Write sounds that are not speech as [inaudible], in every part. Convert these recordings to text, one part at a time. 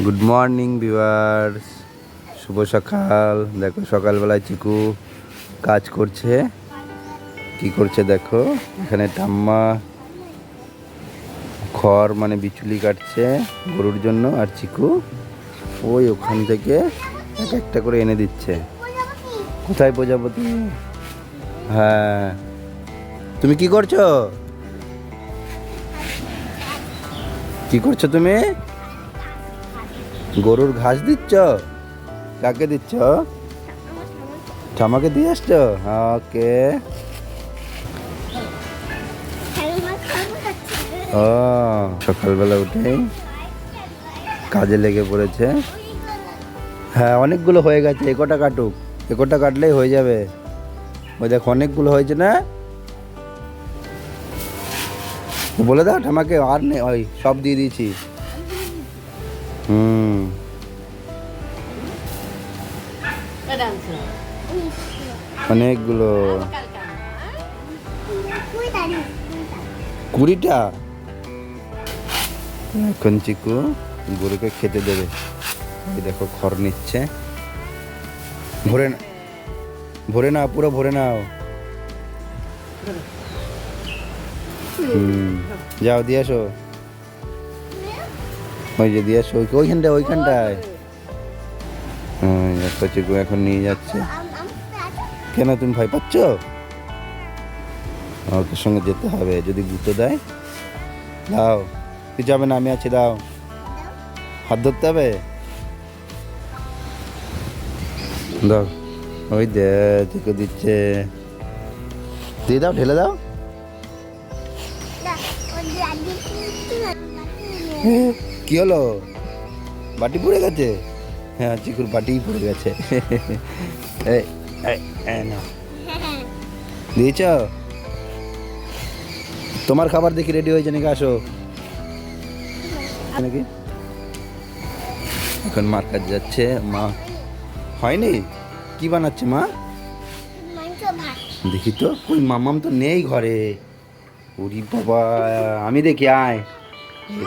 Good morning viewers শুভ সকাল। দেখো, সকালবেলায় চিকু কাজ করছে। কি করছে দেখো? এখানে ঠাম্মা খড় মানে বিচুলি কাটছে গরুর জন্য আর চিকু ওই ওখান থেকে এক একটা করে এনে দিচ্ছে। কোথায় প্রজাপতি? হ্যাঁ। তুমি কি করছ? কি করছ তুমি? গরুর ঘাস দিচ্ছ? কাকে দিচ্ছ? ঠামাকে দিয়ে আসছো? ওকে। ও, সকালবেলা উঠেই কাজে লেগে পড়েছে। হ্যাঁ অনেকগুলো হয়ে গেছে একটা কাটুক একটা কাটলেই হয়ে যাবে। ওই দেখ, অনেকগুলো হয়েছে না? বলে দাও ঠামাকে আর নেই ওই সব দিয়ে দিয়েছি। অনেকগুলো। কুড়িটা? এখন চিকু গরুকে খেতে দেবে। দেখো, খড় নিচ্ছে। ভরে ভরে নাও, পুরো ভরে নাও। যাও, দিয়ে আসো। ওই যে দিয়ে আসো ওইখানটায়। ওইখানটায় চিকু এখন নিয়ে যাচ্ছে। কেন তুমি ভয় পাচ্ছ? ওকে সঙ্গে যেতে হবে যদি গুঁতো দেয়। দাও তুই যাবে না আমি আছি দাও। হাত ধরতে হবে? দাও। ওই দে থেকে দিচ্ছে। দিয়ে দাও ঢেলে দাও। এ, কি হলো? বাটি পড়ে গেছে? হ্যাঁ চিকুর বাটিই পড়ে গেছে। দিয়েছ? তোমার খাবার দেখি রেডি হয়েছে নাকি? আসো। নাকি? এখন মার কাছে যাচ্ছে। মা হয়নি? কি বানাচ্ছে মা? দেখি তো ওই মামাম তো নেই ঘরে। ওরি বাবা আমি দেখি আয়।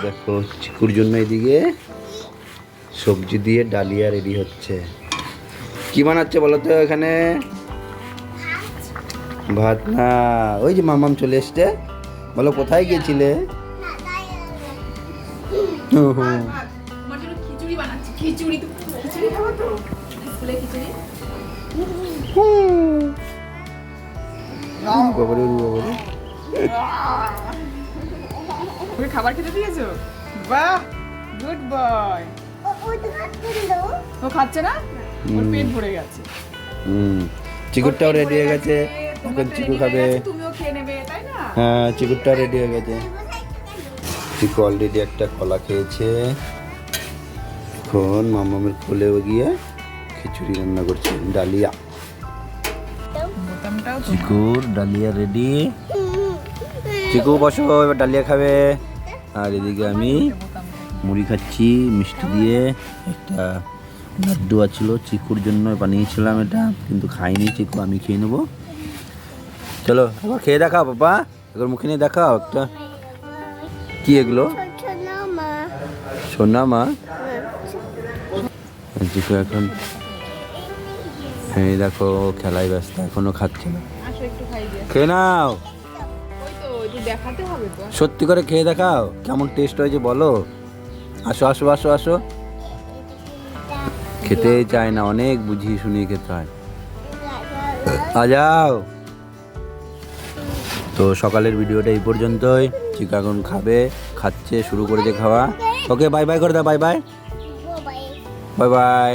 দেখো চিকুর জন্য এদিকে সবজি দিয়ে ডালিয়া রেডি হচ্ছে। কি বানাচ্ছে বলো তো এখানে? ভাত না ওই যে মামাম চলে এসছে। বলো কোথায় গিয়েছিলে? বাবারে, বাবারে। ওকে খাবার খেতে দিয়েছ? বাহ গুড বয় ও খাচ্ছে না? ওর পেট ভরে গেছে। হুম চিকুরটাও রেডি হয়ে গেছে এখন চিকু হয়ে খাবে। গেছে, তুমিও খেয়ে নেবে তাই না? হ্যাঁ চিকুরটাও রেডি হয়ে গেছে। [laughs] চিকু অলরেডি একটা কলা খেয়েছে। এখন মামামের কোলে গিয়ে খিচুড়ি রান্না করছে ডালিয়া। চিকুর ডালিয়া রেডি চিকু বসো, এবার ডালিয়া খাবে। আর এদিকে আমি মুড়ি খাচ্ছি, মিষ্টি দিয়ে একটা লাড্ডু আছিল, চিকুর জন্য বানিয়েছিলাম এটা, কিন্তু খাইনি, চিকু আমি খেয়ে নেব। চলো, এবার খেয়ে দেখাও বাবা এবার মুখে নিয়ে দেখাও একটা। কি এগুলো? সোনা মা। চিকু এখন। এই দেখো, খেলায় ব্যস্ত, এখনও খাচ্ছে না। খেয়ে নাও। দেখাতে হবে তো। সত্যি করে খেয়ে দেখাও কেমন টেস্ট হয়েছে বলো। আসো আসো আসো আসো। খেতে চায় না অনেক বুঝিয়ে শুনিয়ে খেতে হয়। আ যাও। তো সকালের ভিডিওটা এই পর্যন্তই। চিকা এখন খাবে খাচ্ছে শুরু করেছে খাওয়া। ওকে বাই বাই করে দাও বাই বাই বাই বাই